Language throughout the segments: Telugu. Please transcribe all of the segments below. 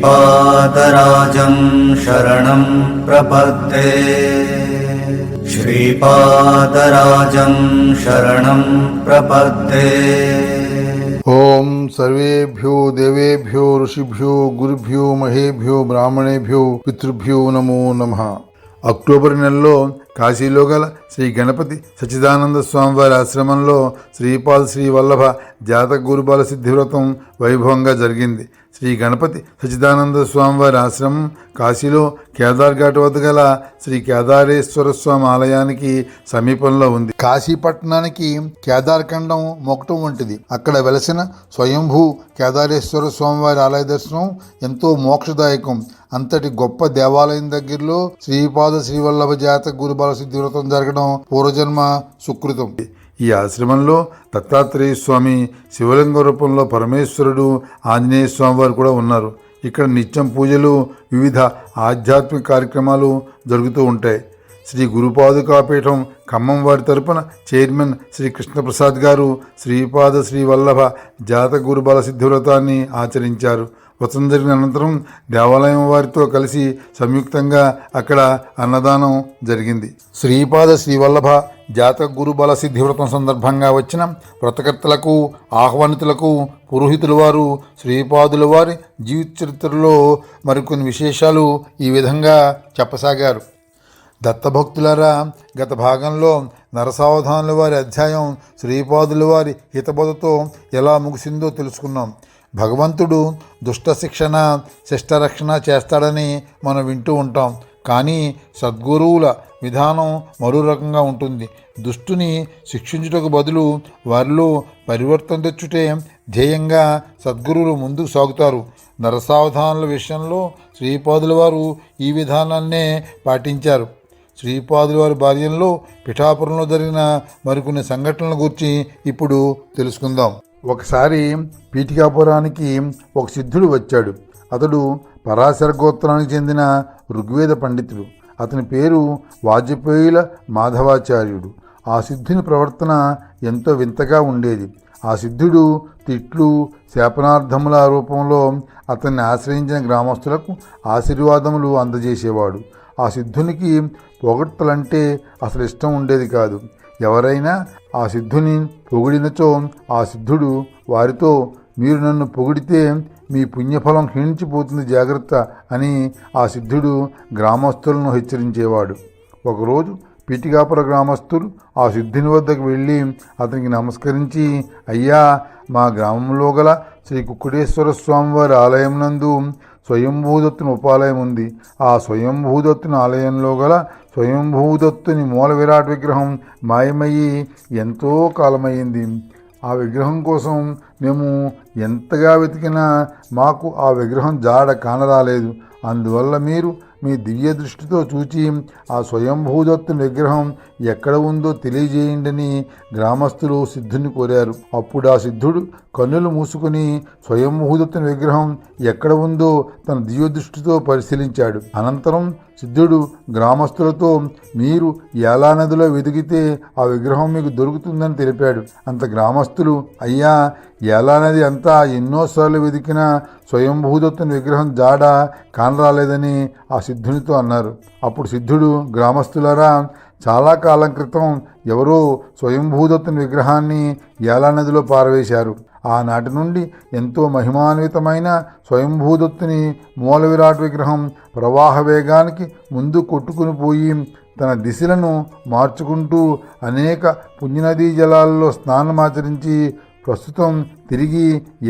श्रीपादराजं शरणं प्रपद्ये श्रीपादराजं शरणं प्रपद्ये ఓం సర్వేభ్యో దేవేభ్యో ఋషిభ్యో గురుభ్యో మహేభ్యో బ్రాహ్మణేభ్యో పితృభ్యో నమో నమ అక్టోబర్ నెలలో కాశీలో గల శ్రీ గణపతి సచ్చిదానంద స్వామివారి ఆశ్రమంలో శ్రీపాల్ శ్రీ వల్లభ జాతక గురుబాల సిద్ధివ్రతం వైభవంగా జరిగింది శ్రీ గణపతి సచిదానంద స్వామివారి ఆశ్రమం కాశీలో కేదార్ ఘాట్ వద్ద గల శ్రీ కేదారేశ్వర స్వామి ఆలయానికి సమీపంలో ఉంది. కాశీ పట్టణానికి కేదార్ఖండం మొక్కటం వంటిది. అక్కడ వెలసిన స్వయంభూ కేదారేశ్వర స్వామివారి ఆలయ దర్శనం ఎంతో మోక్షదాయకం. అంతటి గొప్ప దేవాలయం దగ్గరలో శ్రీపాద శ్రీవల్లభ జాతక గురుబాల సిద్ధి వ్రతం జరగడం పూర్వజన్మ సుకృతం. ఈ ఆశ్రమంలో దత్తాత్రేయ స్వామి శివలింగ రూపంలో పరమేశ్వరుడు ఆంజనేయ స్వామి వారు కూడా ఉన్నారు. ఇక్కడ నిత్యం పూజలు వివిధ ఆధ్యాత్మిక కార్యక్రమాలు జరుగుతూ ఉంటాయి. శ్రీ గురుపాదుకాపీఠం ఖమ్మం వారి తరపున చైర్మన్ శ్రీ కృష్ణప్రసాద్ గారు శ్రీపాద శ్రీ వల్లభ జాతగురు గురుబల సిద్ధివ్రతాన్ని ఆచరించారు. వ్రతం జరిగిన అనంతరం దేవాలయం వారితో కలిసి సంయుక్తంగా అక్కడ అన్నదానం జరిగింది. శ్రీపాద శ్రీవల్లభ జాతక గురుబల సిద్ధివ్రతం సందర్భంగా వచ్చిన వ్రతకర్తలకు ఆహ్వానితులకు పురోహితుల వారు శ్రీపాదుల వారి జీవిత చరిత్రలో మరికొన్ని విశేషాలు ఈ విధంగా చెప్పసాగారు. దత్తభక్తులరా గత భాగంలో నరసావధానుల వారి అధ్యాయం శ్రీపాదుల వారి హితబోధతో ఎలా ముగిసిందో తెలుసుకున్నాం. భగవంతుడు దుష్ట శిక్షణ శిష్టరక్షణ చేస్తాడని మనం వింటూ ఉంటాం. కానీ సద్గురువుల విధానం మరో రకంగా ఉంటుంది. దుష్టుని శిక్షించుటకు బదులు వారిలో పరివర్తన తెచ్చుటే ధ్యేయంగా సద్గురువులు ముందుకు సాగుతారు. నరసావధానుల విషయంలో శ్రీపాదుల వారు ఈ విధానాన్నే పాటించారు. శ్రీపాదుల వారి బాల్యంలో పిఠాపురంలో జరిగిన మరికొన్ని సంఘటనల గురించి ఇప్పుడు తెలుసుకుందాం. ఒకసారి పీఠికాపురానికి ఒక సిద్ధుడు వచ్చాడు. అతడు పరాశర గోత్రానికి చెందిన ఋగ్వేద పండితుడు. అతని పేరు వాజపేయుల మాధవాచార్యుడు. ఆ సిద్ధుని ప్రవర్తన ఎంతో వింతగా ఉండేది. ఆ సిద్ధుడు తిట్లు శాపనార్థముల రూపంలో అతన్ని ఆశ్రయించిన గ్రామస్తులకు ఆశీర్వాదములు అందజేసేవాడు. ఆ సిద్ధునికి పొగడ్తలంటే అసలు ఇష్టం ఉండేది కాదు. ఎవరైనా ఆ సిద్ధుని పొగిడినచో ఆ సిద్ధుడు వారితో మీరు నన్ను పొగిడితే మీ పుణ్యఫలం క్షీణించిపోతుంది జాగ్రత్త అని ఆ సిద్ధుడు గ్రామస్తులను హెచ్చరించేవాడు. ఒకరోజు పిటికాపుర గ్రామస్తులు ఆ సిద్ధుని వద్దకు వెళ్ళి అతనికి నమస్కరించి అయ్యా మా గ్రామంలో గల శ్రీ కుక్కుడేశ్వర స్వామివారి ఆలయం నందు స్వయంభూదత్తుని ఉపాలయం ఉంది. ఆ స్వయంభూదత్తుని ఆలయంలో గల స్వయంభూదత్తుని మూల విరాట్ విగ్రహం మాయమయ్యి ఎంతో కాలమైంది ఆ విగ్రహం కోసం మేము ఎంతగా వెతికినా మాకు ఆ విగ్రహం జాడ కానరాలేదు. అందువల్ల మీరు మీ దివ్య దృష్టితో చూచి ఆ స్వయంభూదత్తుని విగ్రహం ఎక్కడ ఉందో తెలియజేయండని గ్రామస్తులు సిద్ధుని కోరారు. అప్పుడు ఆ సిద్ధుడు కన్నులు మూసుకుని స్వయంభూదత్తుని విగ్రహం ఎక్కడ ఉందో తన దివ్య దృష్టితో పరిశీలించాడు. అనంతరం సిద్ధుడు గ్రామస్తులతో మీరు ఎలా నదిలో వెతికితే ఆ విగ్రహం మీకు దొరుకుతుందని తెలిపాడు. అంత గ్రామస్తులు అయ్యా ఎలా నది అంతా ఎన్నోసార్లు వెతికినా స్వయంభూదత్తుని విగ్రహం జాడ కానరాలేదని ఆ సిద్ధునితో అన్నారు. అప్పుడు సిద్ధుడు గ్రామస్తులరా చాలా కాలం క్రితం ఎవరో స్వయంభూదత్తుని విగ్రహాన్ని ఏలా నదిలో పారవేశారు. ఆనాటి నుండి ఎంతో మహిమాన్వితమైన స్వయంభూదత్తుని మూల విరాట్ విగ్రహం ప్రవాహ వేగానికి ముందు కొట్టుకుని పోయి తన దిశలను మార్చుకుంటూ అనేక పుణ్యనదీ జలాల్లో స్నానమాచరించి ప్రస్తుతం తిరిగి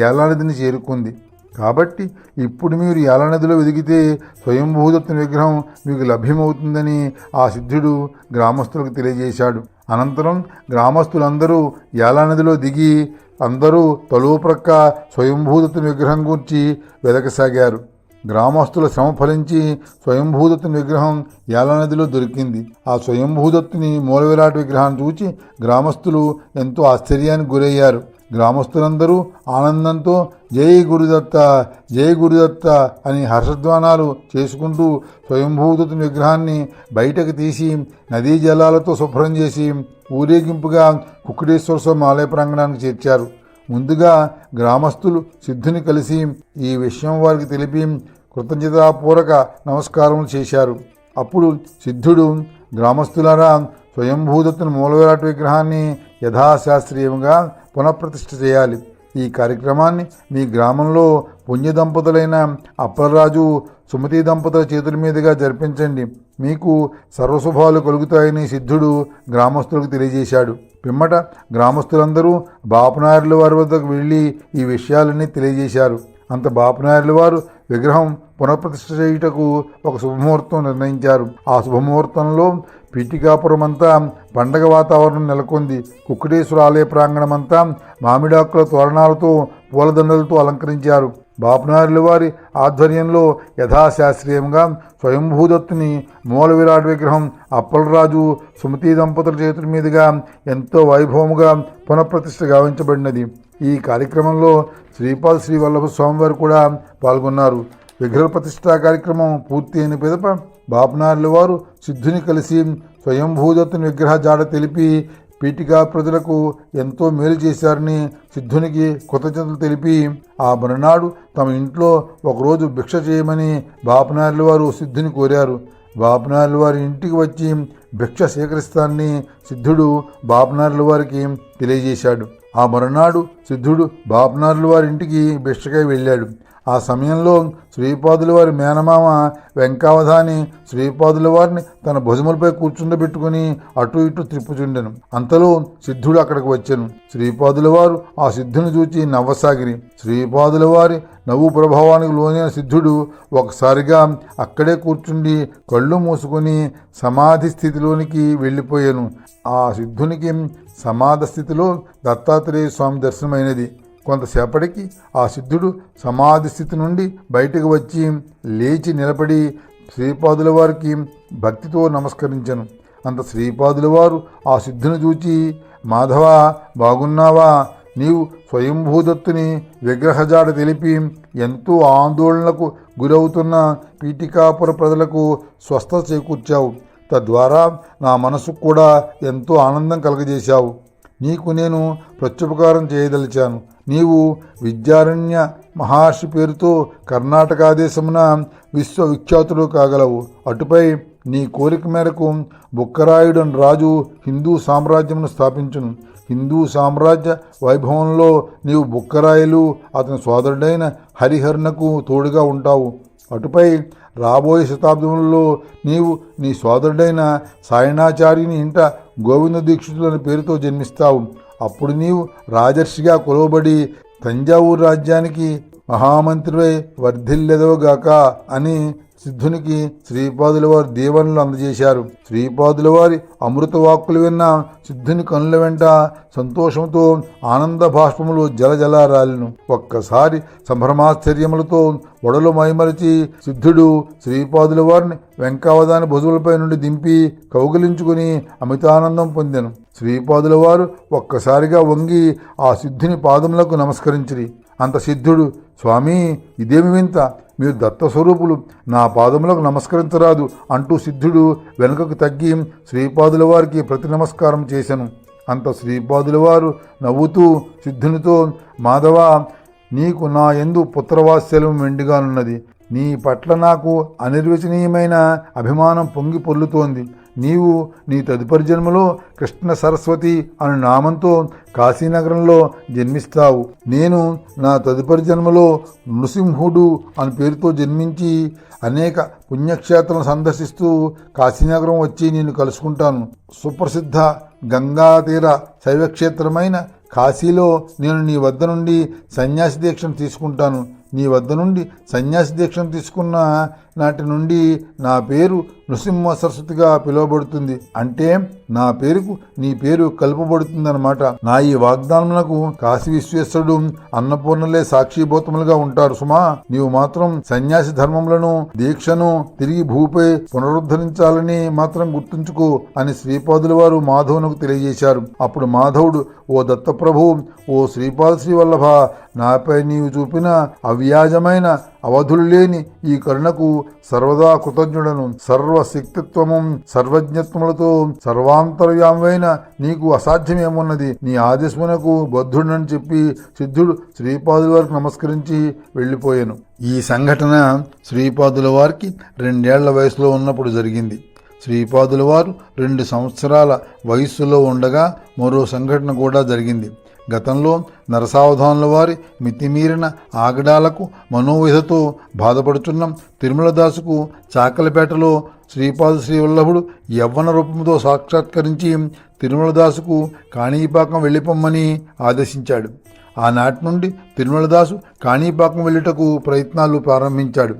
ఏలానదిని చేరుకుంది. కాబట్టి ఇప్పుడు మీరు యాలనదిలో వెదిగితే స్వయంభూదత్తుని విగ్రహం మీకు లభ్యమవుతుందని ఆ సిద్ధుడు గ్రామస్తులకు తెలియజేశాడు. అనంతరం గ్రామస్తులందరూ యాలనదిలో దిగి అందరూ తలువు ప్రక్క స్వయంభూదత్తుని విగ్రహం గురించి వెదకసాగారు. గ్రామస్తుల శ్రమ ఫలించి స్వయంభూదత్తుని విగ్రహం యాలనదిలో దొరికింది. ఆ స్వయంభూదత్తుని మూలవిరాట్ విగ్రహాన్ని చూచి గ్రామస్తులు ఎంతో ఆశ్చర్యానికి గురయ్యారు. గ్రామస్తులందరూ ఆనందంతో జై గురుదత్త జై గురుదత్త అని హర్షధ్వానాలు చేసుకుంటూ స్వయంభూతుని విగ్రహాన్ని బయటకు తీసి నదీ జలాలతో శుభ్రం చేసి ఊరేగింపుగా కుక్కుడేశ్వర స్వామి ఆలయ ప్రాంగణానికి చేర్చారు. ముందుగా గ్రామస్తులు సిద్ధుని కలిసి ఈ విషయం వారికి తెలిపి కృతజ్ఞతాపూర్వక నమస్కారములు చేశారు. అప్పుడు సిద్ధుడు గ్రామస్తులారా స్వయంభూదత్తుని మూలవిరాట్ విగ్రహాన్ని యథాశాస్త్రీయంగా పునఃప్రతిష్ఠ చేయాలి. ఈ కార్యక్రమాన్ని మీ గ్రామంలో పుణ్య దంపతులైన అప్పలరాజు సుమతి దంపతుల చేతుల మీదుగా జరిపించండి. మీకు సర్వశుభాలు కలుగుతాయని సిద్ధుడు గ్రామస్తులకు తెలియజేశాడు. పిమ్మట గ్రామస్తులందరూ బాపనాయర్ల వారి వద్దకు వెళ్ళి ఈ విషయాలన్నీ తెలియజేశారు. అంత బాపనాయర్ల వారు విగ్రహం పునఃప్రతిష్ఠ చేయుటకు ఒక శుభముహూర్తం నిర్ణయించారు. ఆ శుభముహూర్తంలో పీఠికాపురం అంతా పండగ వాతావరణం నెలకొంది. కుక్కటేశ్వర ఆలయ ప్రాంగణమంతా మామిడాకుల తోరణాలతో పూలదండలతో అలంకరించారు. బాపనారుల వారి ఆధ్వర్యంలో యథాశాస్త్రీయంగా స్వయంభూదత్తుని మూల విరాట్ విగ్రహం అప్పలరాజు సుమతి దంపతుల చేతుల మీదుగా ఎంతో వైభవముగా పునఃప్రతిష్ఠ గావించబడినది. ఈ కార్యక్రమంలో శ్రీపాద శ్రీ వల్లభ స్వామివారు కూడా పాల్గొన్నారు. విగ్రహ ప్రతిష్ఠా కార్యక్రమం పూర్తి అయిన పిదప బాపనార్ల వారు సిద్ధుని కలిసి స్వయంభూదత్తుని విగ్రహ జాడ తెలిపి పీఠికా ప్రజలకు ఎంతో మేలు చేశారని సిద్ధునికి కృతజ్ఞతలు తెలిపి ఆ మరునాడు తమ ఇంట్లో ఒకరోజు భిక్ష చేయమని బాపనార్ల వారు సిద్ధుని కోరారు. బాపనార్ల వారి ఇంటికి వచ్చి భిక్ష స్వీకరిస్తానని సిద్ధుడు బాపనార్ల వారికి తెలియజేశాడు. ఆ మరునాడు సిద్ధుడు బాపనార్ల వారి ఇంటికి భిక్షకై వెళ్ళాడు. ఆ సమయంలో శ్రీపాదుల వారి మేనమామ వెంకావధాని శ్రీపాదుల వారిని తన భుజములపై కూర్చుండబెట్టుకుని అటు ఇటు త్రిప్పుచుండెను. అంతలో సిద్ధుడు అక్కడికి వచ్చాను. శ్రీపాదుల వారు ఆ సిద్ధుని చూచి నవ్వసాగిరి. శ్రీపాదుల వారి నవ్వు ప్రభావానికి లోనైన సిద్ధుడు ఒకసారిగా అక్కడే కూర్చుండి కళ్ళు మూసుకొని సమాధి స్థితిలోనికి వెళ్ళిపోయాను. ఆ సిద్ధునికి సమాధ స్థితిలో దత్తాత్రేయ స్వామి దర్శనమైనది. కొంతసేపటికి ఆ సిద్ధుడు సమాధి స్థితి నుండి బయటకు వచ్చి లేచి నిలబడి శ్రీపాదుల వారికి భక్తితో నమస్కరించను. అంత శ్రీపాదుల వారు ఆ సిద్ధుని చూచి మాధవ బాగున్నావా? నీవు స్వయంభూదత్తుని విగ్రహజాడ తెలిపి ఎంతో ఆందోళనకు గురవుతున్న పీఠికాపుర ప్రజలకు స్వస్థత చేకూర్చావు. తద్వారా నా మనసుకు కూడా ఎంతో ఆనందం కలగజేశావు. నీకు నేను ప్రత్యుపకారం చేయదలిచాను. నీవు విద్యారణ్య మహర్షి పేరుతో కర్ణాటకాదేశమున విశ్వవిఖ్యాతుడు కాగలవు. అటుపై నీ కోరిక మేరకు బుక్కరాయుడు రాజు హిందూ సామ్రాజ్యమును స్థాపించును. హిందూ సామ్రాజ్య వైభవంలో నీవు బుక్కరాయలు అతని సోదరుడైన హరిహరునకు తోడుగా ఉంటావు. అటుపై రాబోయే శతాబ్దంలో నీవు నీ సోదరుడైన సాయణాచార్యుని ఇంట గోవింద దీక్షితులని పేరుతో జన్మిస్తావు. అప్పుడు నీవు రాజర్షిగా కొలవబడి తంజావూరు రాజ్యానికి మహామంత్రివై వర్ధిల్లెదోగాక అని సిద్ధునికి శ్రీపాదుల వారి దీవెనలు అందజేశారు. శ్రీపాదుల వారి అమృత వాక్కులు విన్న సిద్ధుని కనుల వెంట సంతోషంతో ఆనంద బాష్పములు జలజల రాలిను ఒక్కసారి సంభ్రమాశ్చర్యములతో ఒడలు మైమరిచి సిద్ధుడు శ్రీపాదుల వారిని వెంకావదాని భుజువులపై నుండి దింపి కౌగిలించుకుని అమితానందం పొందాను. శ్రీపాదుల వారు ఒక్కసారిగా వంగి ఆ సిద్ధుని పాదములకు నమస్కరించిరి. అంత సిద్ధుడు స్వామి ఇదేమి వింత? మీరు దత్తస్వరూపులు. నా పాదములకు నమస్కరించరాదు అంటూ సిద్ధుడు వెనుకకు తగ్గి శ్రీపాదుల వారికి ప్రతి నమస్కారం చేశాను అంత శ్రీపాదుల వారు నవ్వుతూ సిద్ధునితో మాధవ నీకు నా ఎందు పుత్రవాత్సల్యం వెండిగానున్నది. నీ పట్ల నాకు అనిర్వచనీయమైన అభిమానం పొంగి పొర్లుతోంది. నీవు నీ తదుపరి జన్మలో కృష్ణ సరస్వతి అనే నామంతో కాశీనగరంలో జన్మిస్తావు. నేను నా తదుపరి జన్మలో నృసింహుడు అని పేరుతో జన్మించి అనేక పుణ్యక్షేత్రం సందర్శిస్తూ కాశీనగరం వచ్చి నేను కలుసుకుంటాను. సుప్రసిద్ధ గంగా తీర శైవక్షేత్రమైన కాశీలో నేను నీ వద్ద నుండి సన్యాసి దీక్షను తీసుకుంటాను. నీ వద్ద నుండి సన్యాసి దీక్షను తీసుకున్న నాటి నుండి నా పేరు నృసింహ సరస్వతిగా పిలువబడుతుంది. అంటే నా పేరుకు నీ పేరు కలుపబడుతుందన్నమాట. నా ఈ వాగ్దానములకు కాశీ విశ్వేశ్వరుడు అన్నపూర్ణలే సాక్షిభూతములుగా ఉంటారు సుమా. నీవు మాత్రం సన్యాసి ధర్మములను దీక్షను తిరిగి భూపై పునరుద్ధరించాలని మాత్రం గుర్తుంచుకో అని శ్రీపాదుల వారు మాధవునకు తెలియజేశారు. అప్పుడు మాధవుడు ఓ దత్తప్రభు ఓ శ్రీపాద శ్రీవల్లభ నాపై నీవు చూపిన అవ్యాజమైన అవధులు లేని ఈ కరుణకు సర్వదా కృతజ్ఞుడను సర్వశక్తిత్వము సర్వజ్ఞత్వములతో సర్వాంతర్యామైన నీకు అసాధ్యమేమున్నది? నీ ఆదేశమునకు బద్ధుడని చెప్పి సిద్ధుడు శ్రీపాదుల వారికి నమస్కరించి వెళ్ళిపోయాను. ఈ సంఘటన శ్రీపాదుల వారికి రెండేళ్ళ వయసులో ఉన్నప్పుడు జరిగింది. శ్రీపాదుల వారు రెండు సంవత్సరాల వయస్సులో ఉండగా మరో సంఘటన కూడా జరిగింది. గతంలో నరసావధానుల వారి మితిమీరిన ఆగడాలకు మనోవిధతో బాధపడుచున్న తిరుమలదాసుకు చాకలిపేటలో శ్రీపాద శ్రీవల్లభుడు యవ్వన రూపంతో సాక్షాత్కరించి తిరుమలదాసుకు కాణీపాకం వెళ్ళిపోమ్మని ఆదేశించాడు. ఆనాటి నుండి తిరుమలదాసు కాణీపాకం వెళ్ళుటకు ప్రయత్నాలు ప్రారంభించాడు.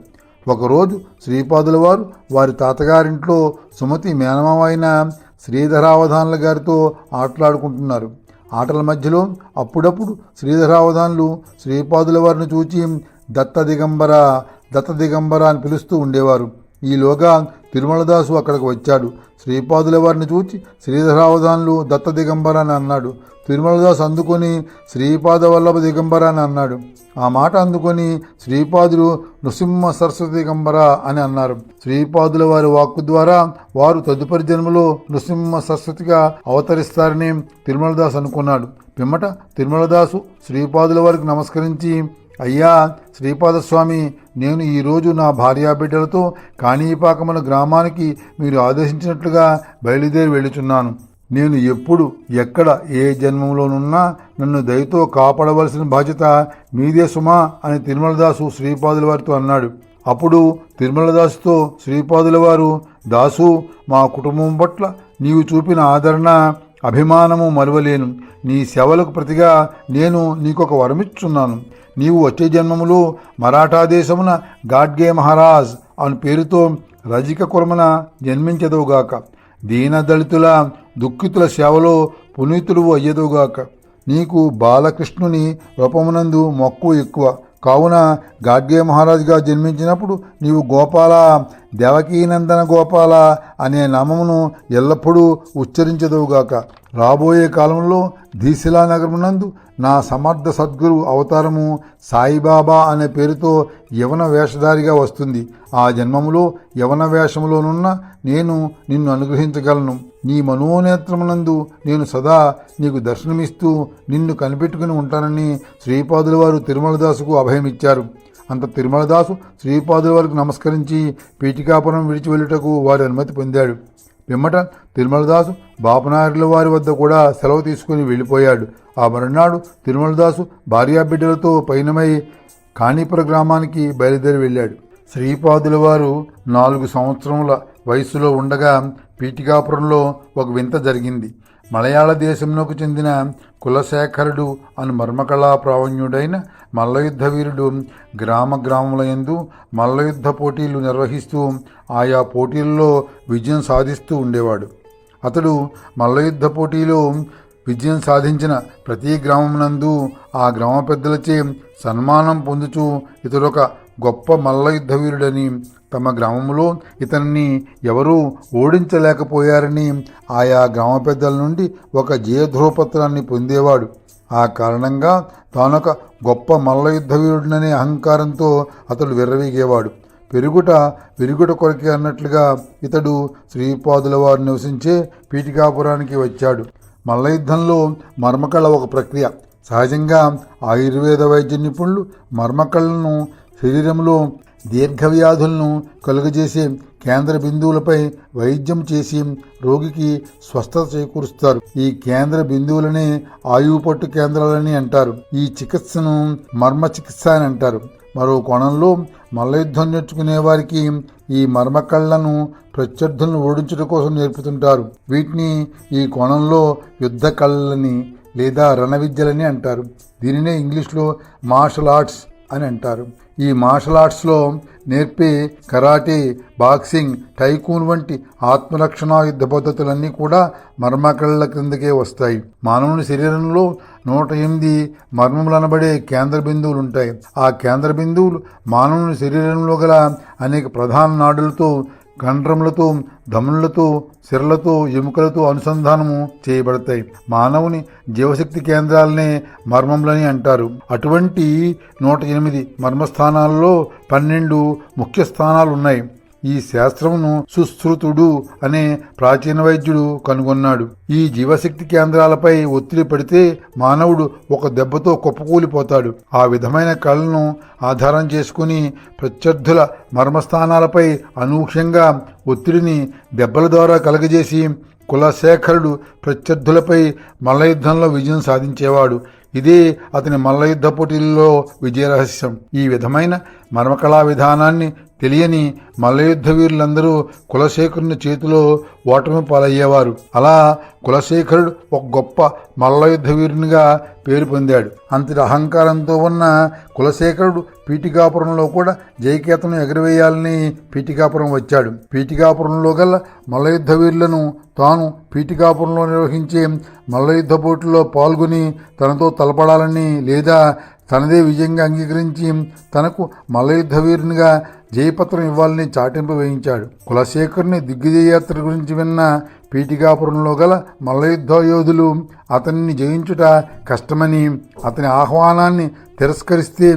ఒకరోజు శ్రీపాదుల వారు వారి తాతగారింట్లో సుమతి మేనమామ అయిన శ్రీధరావధానుల గారితో ఆటలాడుకుంటున్నారు. ఆటల మధ్యలో అప్పుడప్పుడు శ్రీధరావధానులు శ్రీపాదుల వారిని చూచి దత్త దిగంబర దత్త దిగంబర అని పిలుస్తూ ఉండేవారు. ఈలోగా తిరుమలదాసు అక్కడికి వచ్చాడు. శ్రీపాదుల వారిని చూచి శ్రీధరావధానులు దత్త దిగంబర అని అన్నాడు. తిరుమలదాసు అందుకొని శ్రీపాద వల్లభ దిగంబర అని అన్నాడు. ఆ మాట అందుకొని శ్రీపాదులు నృసింహ సరస్వతి దిగంబర అని అన్నారు. శ్రీపాదుల వారి వాక్కు ద్వారా వారు తదుపరి జన్మలో నృసింహ సరస్వతిగా అవతరిస్తారని తిరుమలదాసు అనుకున్నాడు. పిమ్మట తిరుమలదాసు శ్రీపాదుల వారికి నమస్కరించి అయ్యా శ్రీపాదస్వామి నేను ఈరోజు నా భార్యాబిడ్డలతో కాణీపాకముల గ్రామానికి మీరు ఆదేశించినట్లుగా బయలుదేరి వెళుచున్నాను నేను ఎప్పుడు ఎక్కడ ఏ జన్మంలోనున్నా నన్ను దయతో కాపాడవలసిన బాధ్యత మీదే సుమా అని తిరుమలదాసు శ్రీపాదుల వారితో అన్నాడు. అప్పుడు తిరుమలదాసుతో శ్రీపాదుల వారు దాసు మా కుటుంబం పట్ల నీవు చూపిన ఆదరణ అభిమానము మరువలేను నీ సేవలకు ప్రతిగా నేను నీకొక వరమిచ్చున్నాను నీవు వచ్చే జన్మములో మరాఠా దేశమున గాడ్గే మహారాజ్ అని పేరుతో రజిక కుర్మన జన్మించదువుగాక. దీనదళితుల దుఃఖితుల సేవలో పునీతుడు అయ్యదువుగాక. నీకు బాలకృష్ణుని రూపమునందు మక్కువ ఎక్కువ. కావున గాడ్గే మహారాజుగా జన్మించినప్పుడు నీవు గోపాల దేవకీనందన గోపాల అనే నామమును ఎల్లప్పుడూ ఉచ్చరించదువుగాక. రాబోయే కాలంలో దీశిలా నగరమునందు నా సమర్థ సద్గురు అవతారము సాయిబాబా అనే పేరుతో యవన వేషధారిగా వస్తుంది. ఆ జన్మములో యవన వేషములోనున్న నేను నిన్ను అనుగ్రహించగలను. నీ మనోనేత్రమునందు నేను సదా నీకు దర్శనమిస్తూ నిన్ను కనిపెట్టుకుని ఉంటానని శ్రీపాదుల వారు తిరుమలదాసుకు అభయమిచ్చారు. అంత తిరుమలదాసు శ్రీపాదుల వారికి నమస్కరించి పీఠికాపురం విడిచి వెళ్ళుటకు వారి అనుమతి పొందాడు. పిమ్మట తిరుమలదాసు బాపనాయుడుల వారి వద్ద కూడా సెలవు తీసుకుని వెళ్ళిపోయాడు. ఆ మరునాడు తిరుమలదాసు భార్యాబిడ్డలతో పయనమై కాణీపుర గ్రామానికి బయలుదేరి వెళ్ళాడు. శ్రీపాదుల వారు నాలుగు సంవత్సరముల వయసులో ఉండగా పీఠికాపురంలో ఒక వింత జరిగింది. మలయాళ దేశంలోకి చెందిన కులశేఖరుడు అని మర్మకళా ప్రావీణ్యుడైన మల్లయుద్ధ వీరుడు గ్రామ గ్రామములయందు మల్లయుద్ధ పోటీలు నిర్వహిస్తూ ఆయా పోటీల్లో విజయం సాధిస్తూ ఉండేవాడు. అతడు మల్లయుద్ధ పోటీలో విజయం సాధించిన ప్రతి గ్రామం నందు ఆ గ్రామ పెద్దలచే సన్మానం పొందుచూ ఇతడొక గొప్ప మల్లయుద్ధ వీరుడని తమ గ్రామంలో ఇతన్ని ఎవరూ ఓడించలేకపోయారని ఆయా గ్రామ పెద్దల నుండి ఒక జయధ్రువపత్రాన్ని పొందేవాడు. ఆ కారణంగా తానొక గొప్ప మల్లయుద్ధ వీరుడిననే అహంకారంతో అతడు విర్రవీగేవాడు. పెరుగుట విరుగుట కొరకే అన్నట్లుగా ఇతడు శ్రీపాదుల వారు నివసించే పీఠికాపురానికి వచ్చాడు. మల్లయుద్ధంలో మర్మకళ ఒక ప్రక్రియ. సహజంగా ఆయుర్వేద వైద్య నిపుణులు మర్మకళను శరీరంలో దీర్ఘవ్యాధులను కలుగజేసే కేంద్ర బిందువులపై వైద్యం చేసి రోగికి స్వస్థత చేకూరుస్తారు. ఈ కేంద్ర బిందువులనే ఆయువు పట్టు కేంద్రాలని అంటారు. ఈ చికిత్సను మర్మ చికిత్స అని అంటారు. మరో కోణంలో మల్లయుద్ధం నేర్చుకునే వారికి ఈ మర్మకళ్ళను ప్రత్యర్థులను ఓడించడం కోసం నేర్పుతుంటారు. వీటిని ఈ కోణంలో యుద్ధ కళ్ళని లేదా రణ విద్యలని అంటారు. దీనినే ఇంగ్లీష్లో మార్షల్ ఆర్ట్స్ అని అంటారు. ఈ మార్షల్ ఆర్ట్స్లో నేర్పే కరాటే బాక్సింగ్ టైకూన్ వంటి ఆత్మరక్షణ యుద్ధ పద్ధతులన్నీ కూడా మర్మకళ్ళ క్రిందకే వస్తాయి. మానవుని శరీరంలో నూట ఎనిమిది మర్మములు అనబడే కేంద్ర బిందువులు ఉంటాయి. ఆ కేంద్ర బిందువులు మానవుని శరీరంలో గల అనేక ప్రధాన నాడులతో కండ్రములతో ధమనులతో సిరలతో ఎముకలతో అనుసంధానము చేయబడతాయి. మానవుని జీవశక్తి కేంద్రాలనే మర్మములని అంటారు. అటువంటి నూట ఎనిమిది మర్మస్థానాల్లో పన్నెండు ముఖ్య స్థానాలు ఉన్నాయి ఈ శాస్త్రమును సుశ్రుతుడు అనే ప్రాచీన వైద్యుడు కనుగొన్నాడు. ఈ జీవశక్తి కేంద్రాలపై ఒత్తిడి పడితే మానవుడు ఒక దెబ్బతో కుప్పకూలిపోతాడు. ఆ విధమైన కళను ఆధారం చేసుకుని ప్రత్యర్థుల మర్మస్థానాలపై అనూహ్యంగా ఒత్తిడిని దెబ్బల ద్వారా కలగజేసి కులశేఖరుడు ప్రత్యర్థులపై మల్లయుద్ధంలో విజయం సాధించేవాడు. ఇదే అతని మల్లయుద్ధ పోటీల్లో విజయరహస్యం ఈ విధమైన మర్మకళా విధానాన్ని తెలియని మల్లయుద్ధ వీరులందరూ కులశేఖరుని చేతిలో ఓటమి పాలయ్యేవారు. అలా కులశేఖరుడు ఒక గొప్ప మల్లయుద్ధ వీరునిగా పేరు పొందాడు. అంతటి అహంకారంతో ఉన్న కులశేఖరుడు పీఠికాపురంలో కూడా జయకేతను ఎగరవేయాలని పీఠికాపురం వచ్చాడు. పీఠికాపురంలో గల మల్లయుద్ధ వీరులను తాను పీఠికాపురంలో నిర్వహించే మల్లయుద్ధ పోటీలో పాల్గొని తనతో తలపడాలని లేదా తనదే విజయంగా అంగీకరించి తనకు మల్లయుద్ధవీరునిగా జయపత్రం ఇవ్వాలని చాటింపు వేయించాడు. కులశేఖరుని దిగ్విజయయాత్ర గురించి విన్న పీఠికాపురంలో గల మల్లయుద్ధయోధులు అతన్ని జయించుట కష్టమని అతని ఆహ్వానాన్ని తిరస్కరిస్తే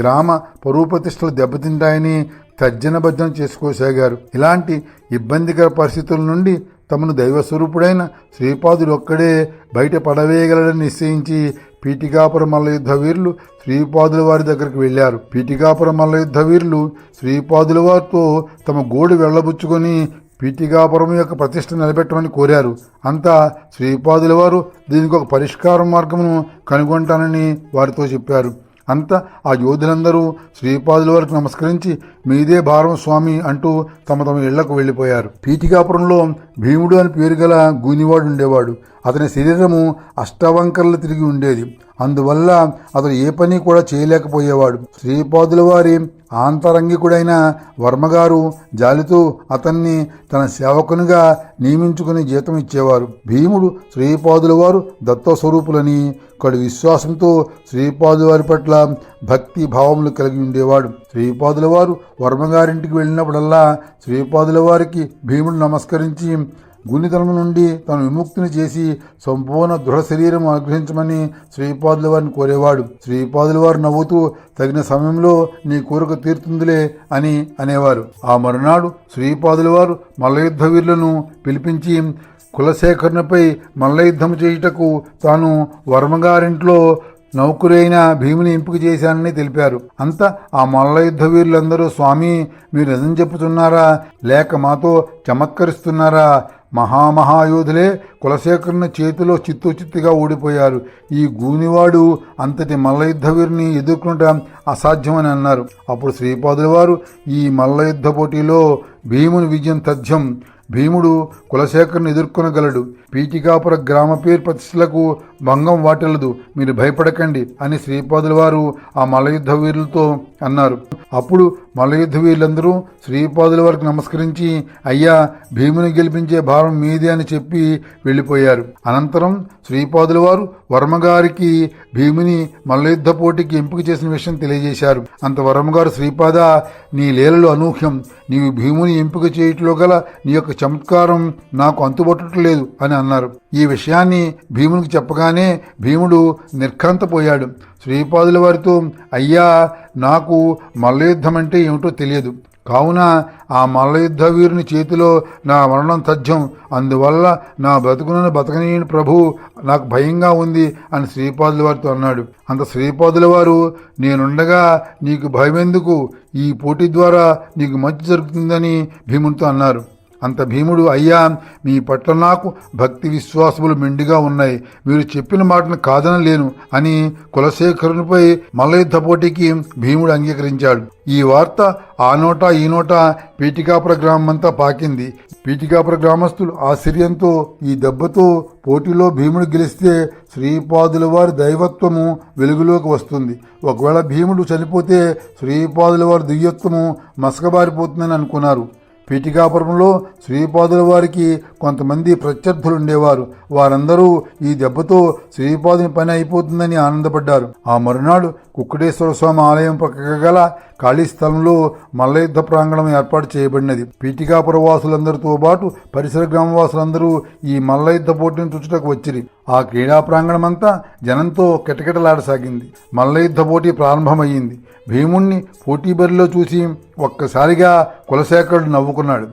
గ్రామ పరూపతిష్టలు దెబ్బతింటాయని తర్జనబద్ధం చేసుకోసాగారు. ఇలాంటి ఇబ్బందికర పరిస్థితుల నుండి తమను దైవస్వరూపుడైన శ్రీపాదుడు ఒక్కడే బయటపడవేయగలడని నిశ్చయించి పీఠికాపురం మల్లయుద్ధ వీరులు శ్రీపాదుల వారి దగ్గరికి వెళ్ళారు. పీఠికాపురం మల్లయుద్ధ వీరులు శ్రీపాదుల వారితో తమ గోడు వెళ్ళబుచ్చుకొని పీఠికాపురం యొక్క ప్రతిష్ట నిలబెట్టమని కోరారు. అంతా శ్రీపాదుల వారు దీనికి ఒక పరిష్కార మార్గమును కనుగొంటానని వారితో చెప్పారు. అంతా ఆ యోధులందరూ శ్రీపాదుల వారికి నమస్కరించి మీదే భారం స్వామి అంటూ తమ తమ ఇళ్ళకు వెళ్ళిపోయారు. పీఠికాపురంలో భీముడు అని పేరు గల గూనివాడు ఉండేవాడు. అతని శరీరము అష్టవంకర్లు తిరిగి ఉండేది. అందువల్ల అతడు ఏ పని కూడా చేయలేకపోయేవాడు. శ్రీపాదుల వారి ఆంతరంగికుడైన వర్మగారు జాలితో అతన్ని తన సేవకునిగా నియమించుకుని జీతం ఇచ్చేవారు. భీముడు శ్రీపాదుల వారు దత్తస్వరూపులని కడు విశ్వాసంతో శ్రీపాదుల వారి పట్ల భక్తి భావములు కలిగి ఉండేవాడు. శ్రీపాదుల వారు వర్మగారింటికి వెళ్ళినప్పుడల్లా శ్రీపాదుల వారికి భీముడు నమస్కరించి గుణితనం నుండి తను విముక్తిని చేసి సంపూర్ణ దృఢ శరీరం అనుగ్రహించమని శ్రీపాదుల వారిని కోరేవాడు. శ్రీపాదుల వారు నవ్వుతూ తగిన సమయంలో నీ కోరిక తీరుతుందిలే అని అనేవారు. ఆ మరునాడు శ్రీపాదుల వారు మల్లయుద్ధ వీరులను పిలిపించి కులశేఖరునిపై మల్లయుద్ధం చేయుటకు తాను వర్మగారింట్లో నౌకరైన భీముని ఎంపిక చేశానని తెలిపారు. అంతా ఆ మల్లయుద్ధ వీరులందరూ స్వామి మీరు నిజం చెప్పుతున్నారా? లేక మాతో చమత్కరిస్తున్నారా? మహామహాయోధులే కులశేఖరుని చేతిలో చిత్తు చిత్తుగా ఓడిపోయారు ఈ గూనివాడు అంతటి మల్లయుద్ధ వీరిని ఎదుర్కొనటం అసాధ్యమని అన్నారు. అప్పుడు శ్రీపాదుల వారు ఈ మల్లయుద్ధ పోటీలో భీముని విజయం తథ్యం. భీముడు కులశేఖరుని ఎదుర్కొనగలడు. పీటికాపుర గ్రామ పేరు ప్రతిష్టలకు భంగం వాటిల్లదు మీరు భయపడకండి అని శ్రీపాదుల వారు ఆ మల్లయుద్ధ వీరులతో అన్నారు. అప్పుడు మల్లయుద్ధ వీరులందరూ శ్రీపాదుల వారికి నమస్కరించి అయ్యా భీముని గెలిపించే భారం మీదే అని చెప్పి వెళ్ళిపోయారు. అనంతరం శ్రీపాదుల వారు వర్మగారికి భీముని మల్లయుద్ధ పోటీకి ఎంపిక చేసిన విషయం తెలియజేశారు. అంత వర్మగారు శ్రీపాద నీ లీలలు అనూహ్యం. నీవు భీముని ఎంపిక చేయట్లో గల నీ యొక్క చమత్కారం నాకు అంతుబట్టట్లేదు అని అన్నారు. ఈ విషయాన్ని భీమునికి చెప్పగానే భీముడు నిర్ఘాంతపోయాడు. శ్రీపాదుల వారితో అయ్యా నాకు మల్లయుద్ధం అంటే ఏమిటో తెలియదు. కావున ఆ మల్లయుద్ధ వీరుని చేతిలో నా మరణం తథ్యం. అందువల్ల నా బ్రతుకునను బతకనీయని ప్రభు నాకు భయంగా ఉంది అని శ్రీపాదుల వారితో అన్నాడు. అంత శ్రీపాదుల వారు నేనుండగా నీకు భయమెందుకు? ఈ పోటీ ద్వారా నీకు మంచి జరుగుతుందని భీమునితో అన్నారు. అంత భీముడు అయ్యా మీ పట్ల నాకు భక్తి విశ్వాసములు మెండిగా ఉన్నాయి. మీరు చెప్పిన మాటను కాదనలేను అని కులశేఖరునిపై మల్లయుద్ధ పోటీకి భీముడు అంగీకరించాడు. ఈ వార్త ఆ నోట ఈ నోట పీఠికాపుర గ్రామమంతా పాకింది. పీఠికాపుర గ్రామస్తులు ఆశ్చర్యంతో ఈ దెబ్బతో పోటీలో భీముడు గెలిస్తే శ్రీపాదుల వారి దైవత్వము వెలుగులోకి వస్తుంది. ఒకవేళ భీముడు చనిపోతే శ్రీపాదుల వారి దివ్యత్వము మసకబారిపోతుందని అనుకున్నారు. పీఠికాపురంలో శ్రీపాదుల వారికి కొంతమంది ప్రత్యర్థులు ఉండేవారు వారందరూ ఈ దెబ్బతో శ్రీపాదుని పని అయిపోతుందని ఆనందపడ్డారు. ఆ మరునాడు కుక్కటేశ్వర స్వామి ఆలయం పక్కగా గల ఖాళీ స్థలంలో మల్లయుద్ధ ప్రాంగణం ఏర్పాటు చేయబడినది. పీఠికాపుర వాసులందరితో పాటు పరిసర గ్రామవాసులందరూ ఈ మల్లయుద్ధ పోటీని చుట్టుటకు వచ్చిరి. ఆ క్రీడా ప్రాంగణమంతా జనంతో కిటకిటలాడసాగింది. మల్లయుద్ధ పోటీ ప్రారంభమయ్యింది. భీముణ్ణి పోటీ బరిలో చూసి ఒక్కసారిగా కులశేఖరుడు నవ్వుకున్నాడు.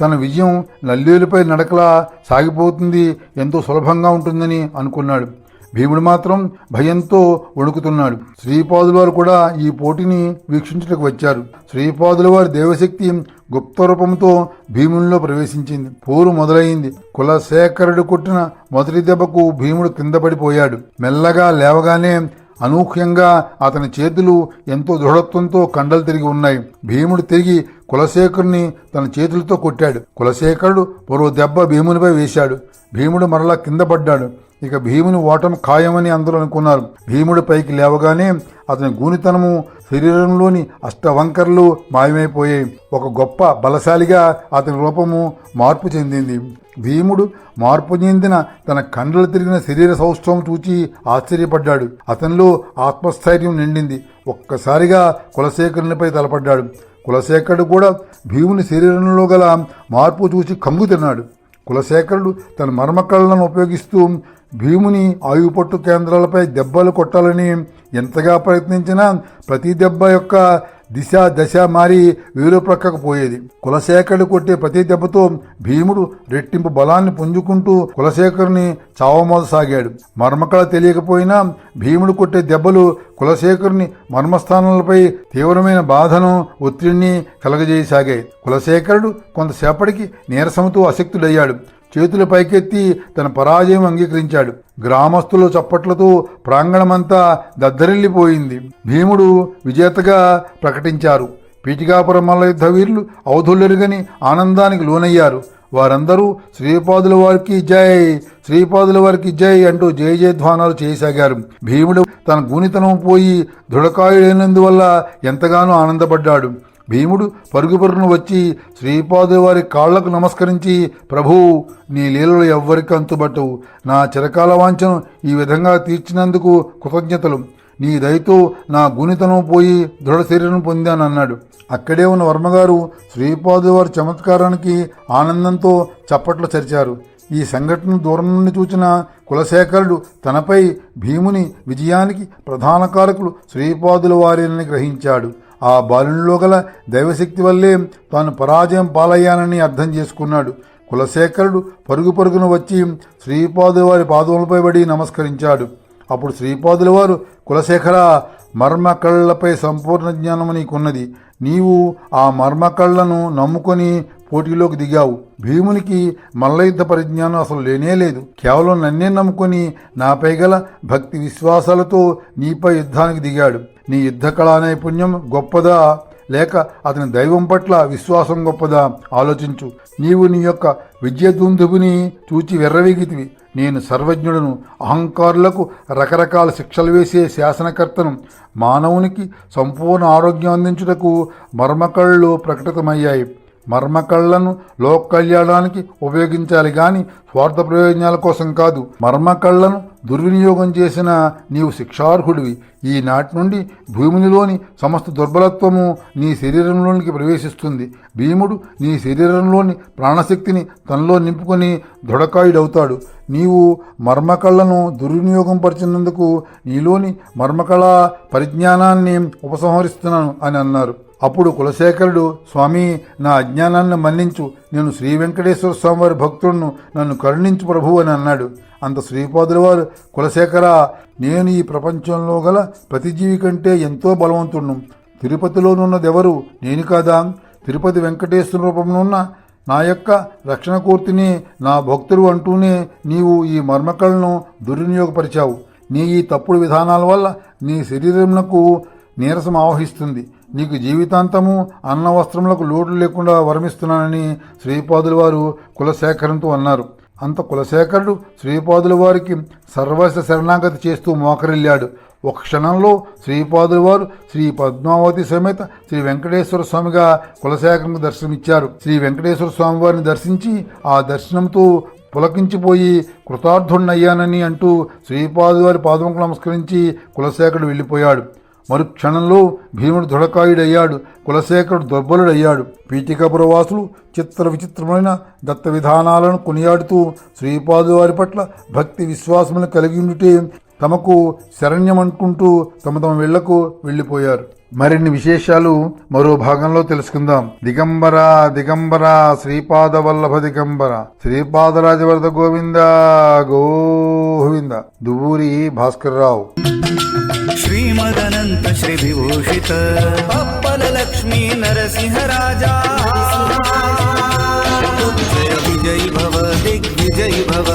తన విజయం నల్లేలుపై నడకలా సాగిపోతుంది ఎంతో సులభంగా ఉంటుందని అనుకున్నాడు. భీముడు మాత్రం భయంతో వణుకుతున్నాడు. శ్రీపాదుల వారు కూడా ఈ పోటీని వీక్షించుటకు వచ్చారు. శ్రీపాదుల వారి దేవశక్తి గుప్త రూపంతో భీమునిలో ప్రవేశించింది. పోరు మొదలైంది. కులశేఖరుడు కొట్టిన మొదటి దెబ్బకు భీముడు కింద పడిపోయాడు. మెల్లగా లేవగానే అనూహ్యంగా అతని చేతులు ఎంతో దృఢత్వంతో కండలు తిరిగి ఉన్నాయి. భీముడు తిరిగి కులశేఖరుని తన చేతులతో కొట్టాడు. కులశేఖరుడు మరో దెబ్బ భీమునిపై వేశాడు. భీముడు మరలా కింద పడ్డాడు. ఇక భీముని ఓటం ఖాయమని అందరూ అనుకున్నారు. భీముడు పైకి లేవగానే అతని గూనితనము శరీరంలోని అష్టవంకర్లు మాయమైపోయాయి. ఒక గొప్ప బలశాలిగా అతని రూపము మార్పు చెందింది. భీముడు మార్పు చెందిన తన కండలు తిరిగిన శరీర సౌష్ఠవం చూచి ఆశ్చర్యపడ్డాడు. అతనిలో ఆత్మస్థైర్యం నిండింది. ఒక్కసారిగా కులశేఖరునిపై తలపడ్డాడు. కులశేఖరుడు కూడా భీముని శరీరంలో గల మార్పు చూసి కంగు తిన్నాడు. కులశేఖరుడు తన మర్మకళ్ళను ఉపయోగిస్తూ భీముని ఆయుపట్టు కేంద్రాలపై దెబ్బలు కొట్టాలని ఎంతగా ప్రయత్నించినా ప్రతి దెబ్బ యొక్క దిశ దశ మారి వేరు ప్రక్కకు పోయేది. కులశేఖరుడు కొట్టే ప్రతి దెబ్బతో భీముడు రెట్టింపు బలాన్ని పుంజుకుంటూ కులశేఖరుని చావమోదసాగాడు. మర్మకళ తెలియకపోయినా భీముడు కొట్టే దెబ్బలు కులశేఖరుని మర్మస్థానాలపై తీవ్రమైన బాధను ఒత్తిడిని కలగజేయసాగాయి. కులశేఖరుడు కొంతసేపటికి నీరసంతో అశక్తుడయ్యాడు. చేతులు పైకెత్తి తన పరాజయం అంగీకరించాడు. గ్రామస్తుల చప్పట్లతో ప్రాంగణమంతా దద్దరిల్లిపోయింది. భీముడు విజేతగా ప్రకటించారు. పీఠికాపురం మల్లయుద్ధ వీరులు అవధులెరుగని ఆనందానికి లోనయ్యారు. వారందరూ శ్రీపాదుల వారికి జై శ్రీపాదుల వారికి జై అంటూ జయ జయధ్వానాలు చేయసాగారు. భీముడు తన గుణితనం పోయి దృఢకాయుడైనందువల్ల ఎంతగానో ఆనందపడ్డాడు. భీముడు పరుగుపరుగును వచ్చి శ్రీపాదు వారి కాళ్ళకు నమస్కరించి ప్రభూ నీ లీలలు ఎవ్వరికి అంతుబట్టవు. నా చిరకాల వాంఛను ఈ విధంగా తీర్చినందుకు కృతజ్ఞతలు. నీ దయతో నా గుణితనం పోయి దృఢ శరీరం పొందానన్నాడు. అక్కడే ఉన్న వర్మగారు శ్రీపాదు వారి చమత్కారానికి ఆనందంతో చప్పట్లు చరిచారు. ఈ సంఘటన దూరం నుండి చూచిన కులశేఖరుడు తనపై భీముని విజయానికి ప్రధాన కారకులు శ్రీపాదుల వారిని గ్రహించాడు. ఆ బాలునిలో గల దైవశక్తి వల్లే తాను పరాజయం పాలయ్యానని అర్థం చేసుకున్నాడు. కులశేఖరుడు పరుగు పరుగున వచ్చి శ్రీపాదుల వారి పాదములపై పడి నమస్కరించాడు. అప్పుడు శ్రీపాదుల వారు కులశేఖర మర్మ కళ్ళపై సంపూర్ణ జ్ఞానము నీకున్నది. నీవు ఆ మర్మకళ్ళను నమ్ముకొని పోటీలోకి దిగావు. భీమునికి మల్లయుద్ధ పరిజ్ఞానం అసలు లేనే లేదు. కేవలం నన్నే నమ్ముకొని నాపై గల భక్తి విశ్వాసాలతో నీపై యుద్ధానికి దిగాడు. నీ యుద్ధ కళా నైపుణ్యం గొప్పదా? లేక అతని దైవం పట్ల విశ్వాసం గొప్పదా? ఆలోచించు. నీవు నీ యొక్క విద్యదుందుబుని చూచి వెర్రవీగితివి. నేను సర్వజ్ఞుడను అహంకారులకు రకరకాల శిక్షలు వేసే శాసనకర్తను మానవునికి సంపూర్ణ ఆరోగ్యం అందించుటకు మర్మకళ్ళు ప్రకటితమయ్యాయి. మర్మకళ్ళను లోక్ కళ్యాణానికి ఉపయోగించాలి కానీ స్వార్థ ప్రయోజనాల కోసం కాదు. మర్మకళ్ళను దుర్వినియోగం చేసిన నీవు శిక్షార్హుడివి. ఈనాటి నుండి భూమినిలోని సమస్త దుర్బలత్వము నీ శరీరంలోనికి ప్రవేశిస్తుంది. భీముడు నీ శరీరంలోని ప్రాణశక్తిని తనలో నింపుకొని దృఢకాయుడవుతాడు. నీవు మర్మకళను దుర్వినియోగం పరిచినందుకు నీలోని మర్మకళ పరిజ్ఞానాన్ని ఉపసంహరిస్తున్నాను అని అన్నారు. అప్పుడు కులశేఖరుడు స్వామి నా అజ్ఞానాన్ని మన్నించు. నేను శ్రీ వెంకటేశ్వర స్వామివారి భక్తుడును. నన్ను కరుణించు ప్రభు అని అన్నాడు. అంత శ్రీపాదుల వారు కులశేఖర నేను ఈ ప్రపంచంలో గల ప్రతి జీవి కంటే ఎంతో బలవంతుడును తిరుపతిలోనున్నదెవరు? నేను కాదా? తిరుపతి వెంకటేశ్వర రూపంలోన్న నా యొక్క రక్షణకూర్తిని నా భక్తుడు అంటూనే నీవు ఈ మర్మకళను దుర్వినియోగపరిచావు. నీ ఈ తప్పుడు విధానాల వల్ల నీ శరీరంకు నీరసం ఆవహిస్తుంది. నీకు జీవితాంతము అన్న వస్త్రములకు లోటు లేకుండా వరమిస్తున్నానని శ్రీపాదుల వారు కులశేఖరంతో అన్నారు. అంత కులశేఖరుడు శ్రీపాదుల వారికి సర్వస్వ శరణాగతి చేస్తూ మోకరిల్లాడు. ఒక క్షణంలో శ్రీపాదుల వారు శ్రీ పద్మావతి సమేత శ్రీ వెంకటేశ్వర స్వామిగా కులశేఖరంకు దర్శనమిచ్చారు. శ్రీ వెంకటేశ్వర స్వామి వారిని దర్శించి ఆ దర్శనంతో పులకించిపోయి కృతార్థుణ్ణయ్యానని అంటూ శ్రీపాదు వారి నమస్కరించి కులశేఖరుడు వెళ్ళిపోయాడు. మరుక్షణంలో భీముడు దృఢకాయుడయ్యాడు కులశేఖరుడు దుర్బలుడయ్యాడు. పీఠికాపురవాసులు చిత్ర విచిత్రమైన దత్త విధానాలను కొనియాడుతూ శ్రీపాదు వారి పట్ల భక్తి విశ్వాసములు కలిగి ఉండుటే తమకు శరణ్యమనుకుంటూ తమ తమ వెళ్ళకు వెళ్ళిపోయారు. మరిన్ని విశేషాలు మరో భాగంలో తెలుసుకుందాం దిగంబర దిగంబర శ్రీపాద వల్లభ దిగంబర శ్రీపాదరాజవర్ధ గోవింద గోవింద భాస్కర్ భాస్కర్రావు శ్రీమదనంత శ్రీ విభూషిత పప్పల లక్ష్మీ నరసింహరాజా విజయ భవ భవ